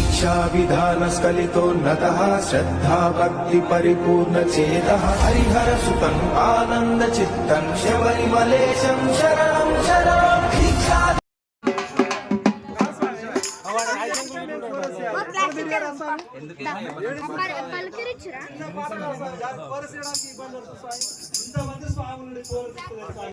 दीक्षा विधान स्खलितोन्नतः श्रद्धा भक्ति परिपूर्ण चेतः हरिहर सुतम् आनन्द चित्तम् शबरिमलेशम् शरणम् शरणम् दीक्षा పలకరించరా ధనలక్ష్మీ రావమ్మ లక్ష్మీ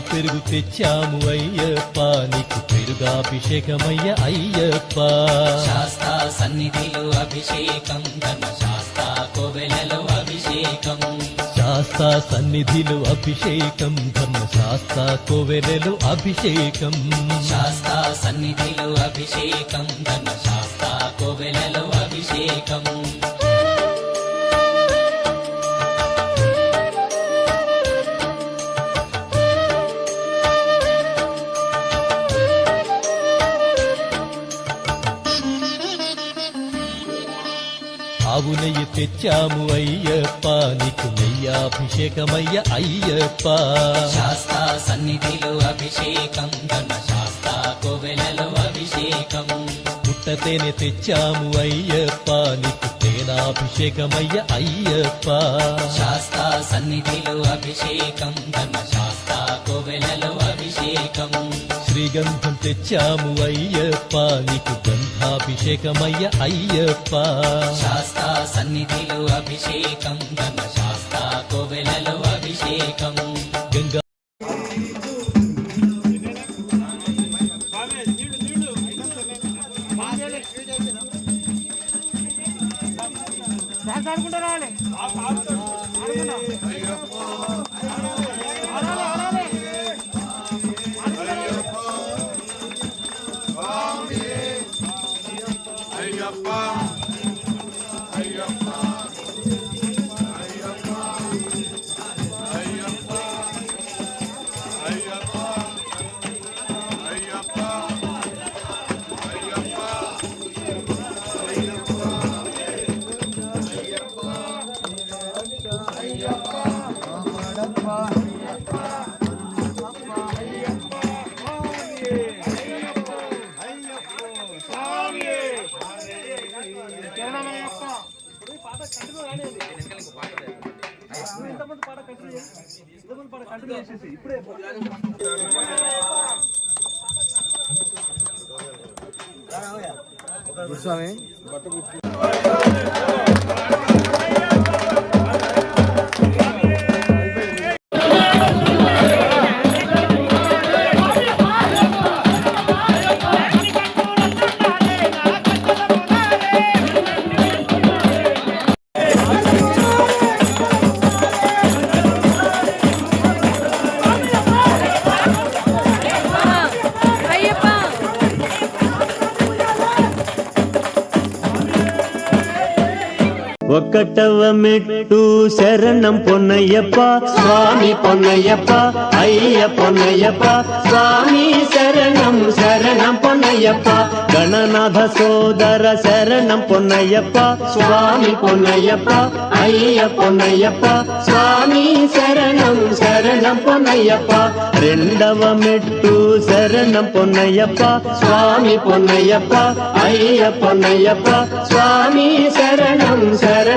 పెరుగు తెచ్చాము అయ్యప్ప నీకు పెరుగాభిషేకమయ్యా అయ్యప్ప. శాస్తా సన్నిధిలో అభిషేకం ధర్మశాస్త్ర కోవెలలో అభిషేకం. శాస్తా సన్నిధిలో అభిషేకం ధర్మశాస్త్ర కోవెలలో అభిషేకం. శాస్తా సన్నిధిలో అభిషేకం ధర్మశాస్త్ర కోవెలలో అభిషేకం. ఆవు నెయ్యి తెచ్చాము అయ్యప్ప నీకు నెయ్యాభిషేకమయ్య అయ్యప్ప. శాస్తా సన్నిధిలో అభిషేకం ధర్మశాస్త్ర కోవెలలో అభిషేకం. పుట్టతేనె తెచ్చాము అయ్యప్ప నీకు తేనాభిషేకమయ్య అయ్యప్ప. శాస్తా సన్నిధిలో అభిషేకం ధర్మశాస్త్ర శ్రీగంధం తెచ్చాము అయ్యప్ప నీకు గంధాభిషేకమయ్య అయ్యప్ప. శాస్తా సన్నిధిలో అభిషేకం ధర్మశాస్త్ర కోవెలలో అభిషేకం. గంగా అయ్యప్ప ఒకటవ మెట్టు శరణం పొన్నయ్యప్ప స్వామి పొన్నయ్యప్ప అయ్య పొన్నయ్యప్ప స్వామి శరణం శరణం పొన్నయ్యప్ప గణనాథ సోదర శరణం పొన్నయ్యప్ప స్వామి పొన్నయ్యప్ప అయ్య పొన్నయ్యప్ప స్వామి శరణం శరణం పొన్నయ్యప్ప రెండవ మెట్టు శరణం పొన్నయ్యప్ప స్వామి పొన్నయ్యప్ప అయ్య పొన్నయ్యప్ప స్వామి శరణం శరణం